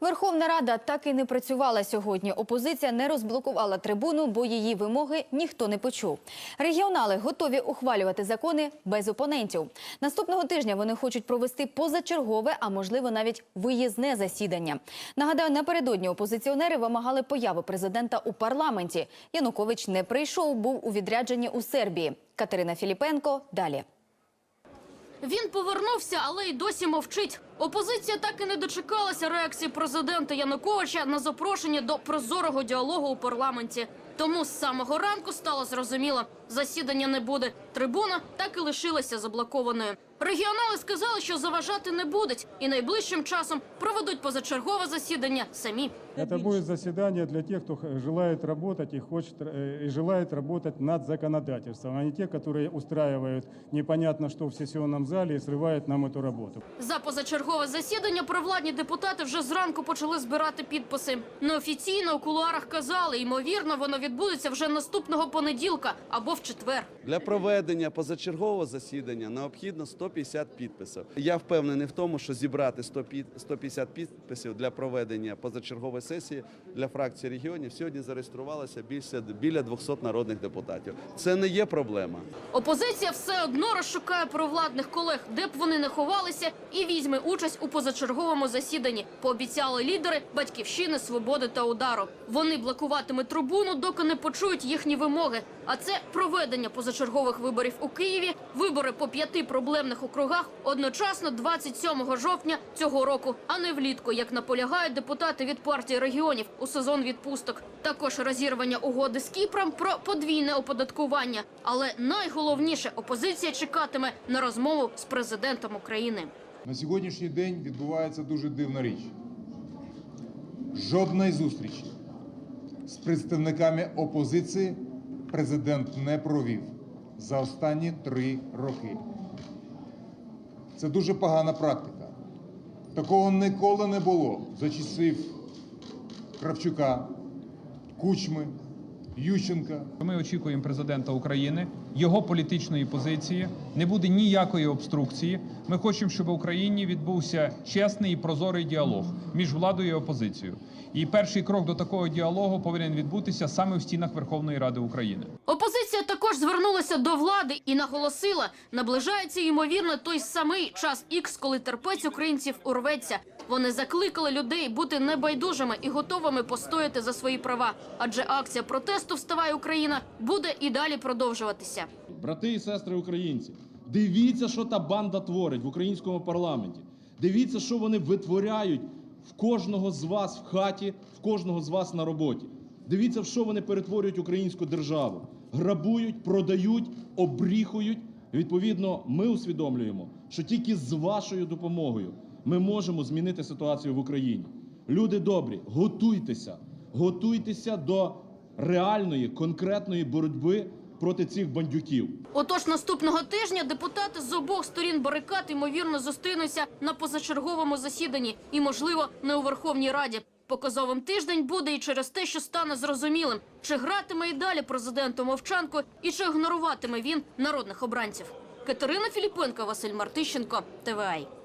Верховна Рада так і не працювала сьогодні. Опозиція не розблокувала трибуну, бо її вимоги ніхто не почув. Регіонали готові ухвалювати закони без опонентів. Наступного тижня вони хочуть провести позачергове, а можливо навіть виїзне засідання. Нагадаю, напередодні опозиціонери вимагали появи президента у парламенті. Янукович не прийшов, був у відрядженні у Сербії. Катерина Філіпенко далі. Він повернувся, але й досі мовчить. Опозиція так і не дочекалася реакції президента Януковича на запрошення до прозорого діалогу у парламенті. Тому з самого ранку стало зрозуміло, засідання не буде. Трибуна так і лишилася заблокованою. Регіонали сказали, що заважати не будуть, і найближчим часом проведуть позачергове засідання самі. Это будет заседание для тех, кто х- желает работать и хочет э, и желает работать над законодательством, а не те, которые устраивают непонятно что в сессионном зале и срывают нам эту работу. За позачергове засідання провладні депутати вже зранку почали збирати підписи. Неофіційно у кулуарах казали, ймовірно, воно відбудеться вже наступного понеділка або в четвер. Для проведення позачергового засідання необхідно 150 підписів. Я впевнений в тому, що зібрати 100 під- 150 підписів для проведення позачергової сесії для фракції регіонів сьогодні зареєструвалося більше біля 200 народних депутатів. Це не є проблема. Опозиція все одно розшукає провладних колег, де б вони не ховалися, і візьме участь у позачерговому засіданні. Пообіцяли лідери батьківщини, свободи та удару. Вони блокуватимуть трибуну, доки не почують їхні вимоги. А це проведення позачергових виборів у Києві, вибори по п'яти проблемних округах одночасно 27 жовтня цього року, а не влітку, як наполягають депутати від партії регіонів у сезон відпусток. Також розірвання угоди з Кіпром про подвійне оподаткування. Але найголовніше опозиція чекатиме на розмову з президентом України. На сьогоднішній день відбувається дуже дивна річ. Жодної зустрічі з представниками опозиції президент не провів за останні три роки. Це дуже погана практика. Такого ніколи не було за часів Кравчука, Кучми, Ющенка. Ми очікуємо президента України, його політичної позиції. Не буде ніякої обструкції. Ми хочемо, щоб в Україні відбувся чесний і прозорий діалог між владою і опозицією. І перший крок до такого діалогу повинен відбутися саме в стінах Верховної Ради України. Опозиція також звернулася до влади і наголосила, наближається ймовірно той самий час ікс, коли терпець українців урветься. Вони закликали людей бути небайдужими і готовими постояти за свої права. Адже акція протесту Вставай Україна буде і далі продовжуватися. Брати і сестри українці, дивіться, що та банда творить в українському парламенті. Дивіться, що вони витворяють в кожного з вас в хаті, в кожного з вас на роботі. Дивіться, в що вони перетворюють українську державу. Грабують, продають, обріхують. Відповідно, ми усвідомлюємо, що тільки з вашою допомогою ми можемо змінити ситуацію в Україні. Люди добрі, готуйтеся, готуйтеся до реальної, конкретної боротьби проти цих бандюків. Отож, наступного тижня депутати з обох сторін барикад ймовірно зустрінуться на позачерговому засіданні і, можливо, не у Верховній Раді. Показовим тиждень буде і через те, що стане зрозумілим, чи гратиме і далі президенту мовчанку, і чи ігноруватиме він народних обранців. Катерина Філіпенко, Василь Мартищенко, ТВА.